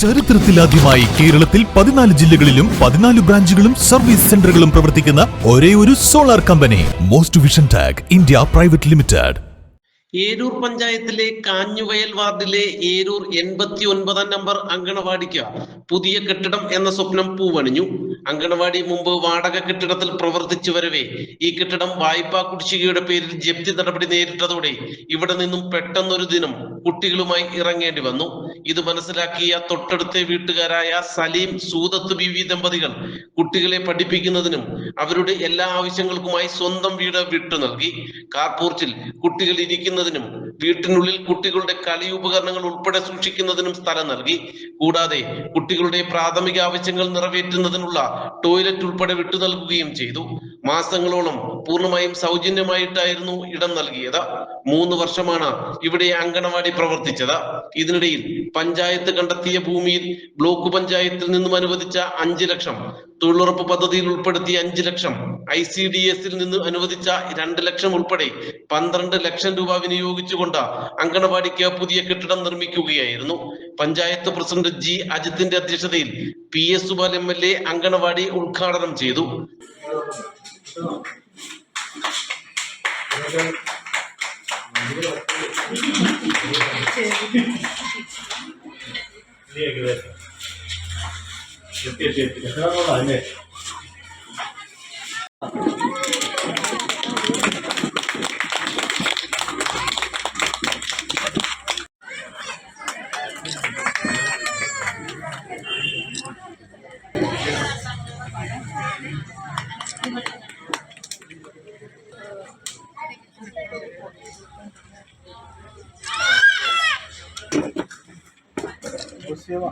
ചരിത്രത്തിലാദ്യമായി കേരളത്തിൽ പതിനാല് ജില്ലകളിലും പതിനാല് ബ്രാഞ്ചുകളും സർവീസ് സെന്ററുകളും പ്രവർത്തിക്കുന്ന ഒരേ ഒരു solar company most vision tag India private limited Eroor പഞ്ചായത്തിലെ കാഞ്ഞുവയൽ വാർഡിലെ ഏരൂർ എൺപത്തി ഒൻപതാം നമ്പർ അങ്കണവാടിക്ക് പുതിയ കെട്ടിടം എന്ന സ്വപ്നം പൂവണിഞ്ഞു. അങ്കണവാടി മുമ്പ് വാടക കെട്ടിടത്തിൽ പ്രവർത്തിച്ചു വരവേ. ഈ കെട്ടിടം വായ്പാ കുടിശ്ശികയുടെ പേരിൽ ജപ്തി നടപടി നേരിട്ടതോടെ ഇവിടെ നിന്നും പെട്ടെന്നൊരു ദിനം കുട്ടികളുമായി ഇറങ്ങേണ്ടി വന്നു. ഇത് മനസ്സിലാക്കിയ തൊട്ടടുത്ത വീട്ടുകാരായ സലീം സൂദത്ത് ബിവി ദമ്പതികൾ കുട്ടികളെ പഠിപ്പിക്കുന്നതിനും അവരുടെ എല്ലാ ആവശ്യങ്ങൾക്കുമായി സ്വന്തം വീട് വിട്ടു നൽകി. കാർപോർച്ചിൽ കുട്ടികൾ ഇരിക്കുന്നതിനും വീട്ടിനുള്ളിൽ കുട്ടികളുടെ കളി ഉപകരണങ്ങൾ ഉൾപ്പെടെ സൂക്ഷിക്കുന്നതിനും സ്ഥലം നൽകി. കൂടാതെ കുട്ടികളുടെ പ്രാഥമിക ആവശ്യങ്ങൾ നിറവേറ്റുന്നതിനുള്ള ടോയ്ലറ്റ് ഉൾപ്പെടെ വിട്ടു നൽകുകയും ചെയ്തു. മാസങ്ങളോളം പൂർണമായും സൗജന്യമായിട്ടായിരുന്നു ഇടം നൽകിയത്. മൂന്ന് വർഷമാണ് ഇവിടെ അങ്കണവാടി പ്രവർത്തിച്ചത്. ഇതിനിടയിൽ പഞ്ചായത്ത് കണ്ടെത്തിയ ഭൂമിയിൽ ബ്ലോക്ക് പഞ്ചായത്തിൽ നിന്നും അനുവദിച്ച അഞ്ച് ലക്ഷം തൊഴിലുറപ്പ് പദ്ധതിയിൽ ഉൾപ്പെടുത്തിയ അഞ്ച് ലക്ഷം ഐ സി ഡി എസിൽ നിന്ന് അനുവദിച്ച രണ്ട് ലക്ഷം ഉൾപ്പെടെ പന്ത്രണ്ട് ലക്ഷം രൂപ വിനിയോഗിച്ചുകൊണ്ട് അങ്കണവാടിക്ക് പുതിയ കെട്ടിടം നിർമ്മിക്കുകയായിരുന്നു. പഞ്ചായത്ത് പ്രസിഡന്റ് ജി അജിത്തിന്റെ അധ്യക്ഷതയിൽ P S Supal M L A anganwadi ഉദ്ഘാടനം ചെയ്തു. చెప్పి చెప్పి ఎక్కడ కూడా అన్నీ അല്ലേ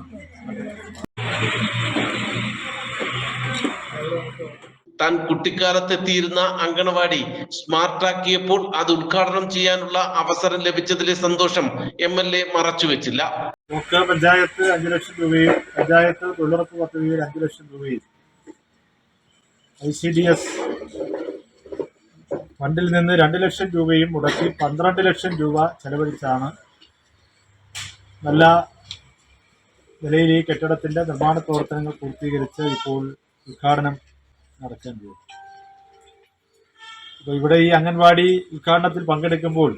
താൻ കുട്ടിക്കാലത്തെത്തിയിരുന്ന അങ്കണവാടി സ്മാർട്ടാക്കിയപ്പോൾ അത് ഉദ്ഘാടനം ചെയ്യാനുള്ള അവസരം ലഭിച്ചതിലെ സന്തോഷം എം എൽ എ മറച്ചുവെച്ചില്ല നമുക്ക് പഞ്ചായത്ത് അഞ്ചു ലക്ഷം രൂപയും പഞ്ചായത്ത് തൊഴിലുറപ്പ് പദ്ധതിയിൽ അഞ്ചു ലക്ഷം രൂപയും ഐ സി ഡി എസ് ഫണ്ടിൽ നിന്ന് രണ്ട് ലക്ഷം രൂപയും മുടക്കി പന്ത്രണ്ട് ലക്ഷം രൂപ ചെലവഴിച്ചാണ് നല്ല നിലയിൽ ഈ കെട്ടിടത്തിന്റെ നിർമ്മാണ പ്രവർത്തനങ്ങൾ പൂർത്തീകരിച്ച് ഇപ്പോൾ ഉദ്ഘാടനം നടക്കാൻ പോകും അപ്പോൾ ഇവിടെ ഈ അംഗൻവാടി ഉദ്ഘാടനത്തിൽ പങ്കെടുക്കുമ്പോൾ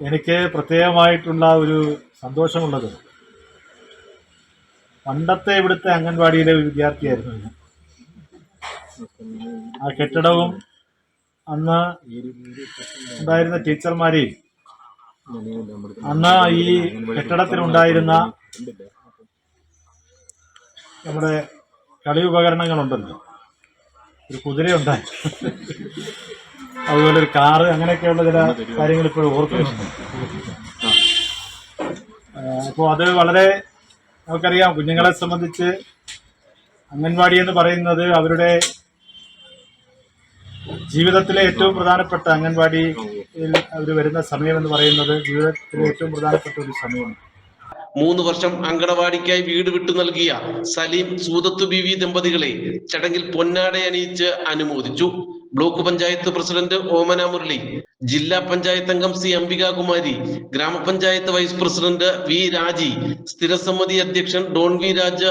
എനിക്ക് പ്രത്യേകമായിട്ടുള്ള ഒരു സന്തോഷമുള്ളത് പണ്ടത്തെ ഇവിടുത്തെ അംഗൻവാടിയിലെ ഒരു വിദ്യാർത്ഥിയായിരുന്നു ആ കെട്ടിടവും അന്ന് ഉണ്ടായിരുന്ന ടീച്ചർമാരെയും അന്ന് ഈ കെട്ടിടത്തിലുണ്ടായിരുന്ന നമ്മുടെ കളി ഉപകരണങ്ങളുണ്ടല്ലോ. ഒരു കുതിരയുണ്ടായി. അതുപോലെ ഒരു കാറ് അങ്ങനെയൊക്കെയുള്ള ചില കാര്യങ്ങൾ ഇപ്പോഴും ഓർക്കുന്നുണ്ട്. അപ്പോൾ അത് വളരെ നമുക്കറിയാം. കുഞ്ഞുങ്ങളെ സംബന്ധിച്ച് അംഗൻവാടി എന്ന് പറയുന്നത് അവരുടെ ജീവിതത്തിലെ ഏറ്റവും പ്രധാനപ്പെട്ട അംഗൻവാടിയിൽ അവർ വരുന്ന സമയം എന്ന് പറയുന്നത് ജീവിതത്തിലെ ഏറ്റവും പ്രധാനപ്പെട്ട ഒരു സമയമാണ്. മൂന്ന് വർഷം അങ്കണവാടിക്കായി വീട് വിട്ടു നൽകിയ സലീം സൂദത്തു ബിവി ദമ്പതികളെ ചടങ്ങിൽ പൊന്നാടയണിയിച്ച് അനുമോദിച്ചു. ബ്ലോക്ക് പഞ്ചായത്ത് പ്രസിഡന്റ് ഓമന മുരളി ജില്ലാ പഞ്ചായത്ത് അംഗം സി അംബികാകുമാരി ഗ്രാമപഞ്ചായത്ത് വൈസ് പ്രസിഡന്റ് വി രാജി സ്ഥിരസമിതി അധ്യക്ഷൻ Don V Raja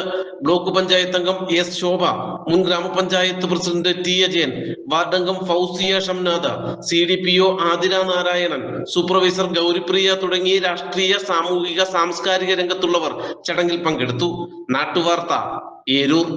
block panchayat അംഗം എസ് ശോഭ മുൻ ഗ്രാമപഞ്ചായത്ത് president T Ajayan വാർഡംഗം Fousiya Shamnatha C D P O Athira Narayanan supervisor Gouripriya തുടങ്ങിയ രാഷ്ട്രീയ സാമൂഹിക സാംസ്കാരിക രംഗത്തുള്ളവർ ചടങ്ങിൽ പങ്കെടുത്തു. നാട്ടുവാർത്ത ഏരൂർ.